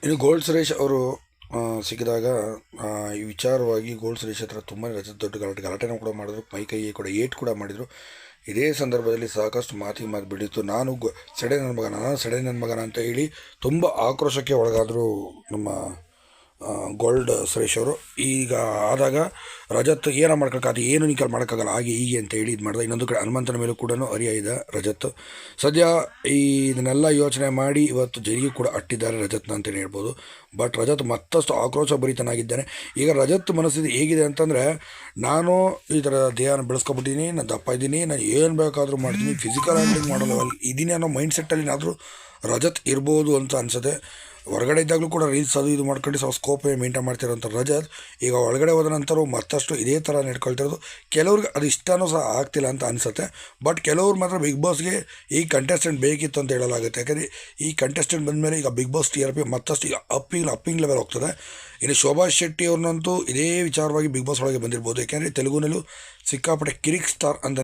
ಇನ್ನು ಗೋಲ್ಡ್ ಸುರೇಶ್ ಅವರು ಸಿಕ್ಕಿದಾಗ ಈ ವಿಚಾರವಾಗಿ ಗೋಲ್ಡ್ ಸುರೇಶ್ ಹತ್ರ ತುಂಬಾ ದೊಡ್ಡ ಗಲಾಟೆ, ಗಲಾಟೆನೂ ಕೂಡ ಮಾಡಿದ್ರು. ಮೈ ಕೈ ಕೂಡ ಏಟ್ ಕೂಡ ಮಾಡಿದರು. ಇದೇ ಸಂದರ್ಭದಲ್ಲಿ ಸಾಕಷ್ಟು ಮಾತಿಗೆ ಮಾತು ಬಿಡಿತು ನಾನು ಗೊ ನನ್ನ ಮಗನ, ನಾನು ಸೆಡೆ ನನ್ನ ಮಗನ ಅಂತ ಹೇಳಿ ತುಂಬ ಆಕ್ರೋಶಕ್ಕೆ ಒಳಗಾದರು ನಮ್ಮ ಗೋಲ್ಡ್ ಸುರೇಶ್ ಅವರು. ಈಗ ಆದಾಗ ರಜತ್ ಏನೋ ಅದು ಏನು ನಿಖಲ್ ಮಾಡೋಕ್ಕಾಗಲ್ಲ? ಹಾಗೆ ಹೀಗೆ ಅಂತ ಹೇಳಿ ಇದು ಮಾಡಿದೆ ಇನ್ನೊಂದು ಕಡೆ ಹನುಮಂತನ ಮೇಲೂ ಕೂಡ ಅರಿಯ ಇದೆ ರಜತ್. ಸದ್ಯ ಈ ಇದನ್ನೆಲ್ಲ ಯೋಚನೆ ಮಾಡಿ ಇವತ್ತು ಜೈಲಿಗೆ ಕೂಡ ಅಟ್ಟಿದ್ದಾರೆ ರಜತ್ನ ಅಂತಲೇ ಹೇಳ್ಬೋದು. ಬಟ್ ರಜತ್ ಮತ್ತಷ್ಟು ಆಕ್ರೋಶ ಭರಿತನಾಗಿದ್ದಾನೆ. ಈಗ ರಜತ್ ಮನಸ್ಥಿತಿ ಹೇಗಿದೆ ಅಂತಂದರೆ, ನಾನು ಈ ಥರ ದೇಹನ ಬೆಳೆಸ್ಕೊಬಿಟ್ಟಿದ್ದೀನಿ ನಾನು ದಪ್ಪ ಇದ್ದೀನಿ, ನಾನು ಏನು ಬೇಕಾದರೂ ಮಾಡ್ತೀನಿ ಫಿಸಿಕಲ್ ಆಗಿ ಮಾಡೋ ಲೆವೆಲ್ ಇದೀನಿ ಅನ್ನೋ ಮೈಂಡ್ ಸೆಟ್ಟಲ್ಲಿ ಏನಾದರೂ ರಜತ್ ಇರ್ಬೋದು ಅಂತ ಅನ್ಸುತ್ತೆ. ಹೊರಗಡೆ ಇದ್ದಾಗಲೂ ಕೂಡ ರೀಲ್ಸ್ ಅದು ಇದು ಮಾಡ್ಕೊಂಡು ಸ್ವಲ್ಪ ಸ್ಕೋಪ್ ಮೇಂಟೈನ್ ಮಾಡ್ತಿರೋಂಥ ರಜತ್. ಈಗ ಒಳಗಡೆ ಹೋದ ನಂತರ ಮತ್ತಷ್ಟು ಇದೇ ಥರ ನಡ್ಕೊಳ್ತಿರೋದು. ಕೆಲವ್ರಿಗೆ ಅದು ಇಷ್ಟನೂ ಸಹ ಆಗ್ತಿಲ್ಲ ಅಂತ ಅನಿಸುತ್ತೆ. ಬಟ್ ಕೆಲವ್ರು ಮಾತ್ರ ಬಿಗ್ ಬಾಸ್ಗೆ ಈ ಕಂಟೆಸ್ಟೆಂಟ್ ಬೇಕಿತ್ತು ಅಂತ ಹೇಳಲಾಗುತ್ತೆ. ಯಾಕಂದರೆ ಈ ಕಂಟೆಸ್ಟೆಂಟ್ ಬಂದಮೇಲೆ ಈಗ Big Boss T R P ಮತ್ತಷ್ಟು ಈಗ ಅಪ್ಪಿಂಗ್ ಅಪ್ಪಿಂಗ್ ಲೆವೆಲ್ ಹೋಗ್ತದೆ. ಇನ್ನು ಶೋಭಾ ಶೆಟ್ಟಿ ಅವ್ರನ್ನಂತೂ ಇದೇ ವಿಚಾರವಾಗಿ ಬಿಗ್ ಬಾಸ್ ಒಳಗೆ ಬಂದಿರ್ಬೋದು. ಯಾಕೆಂದರೆ ತೆಲುಗುನಲ್ಲೂ ಸಿಕ್ಕಾಪಟ್ಟೆ ಕಿರಿಕ್ ಸ್ಟಾರ್ ಅಂತ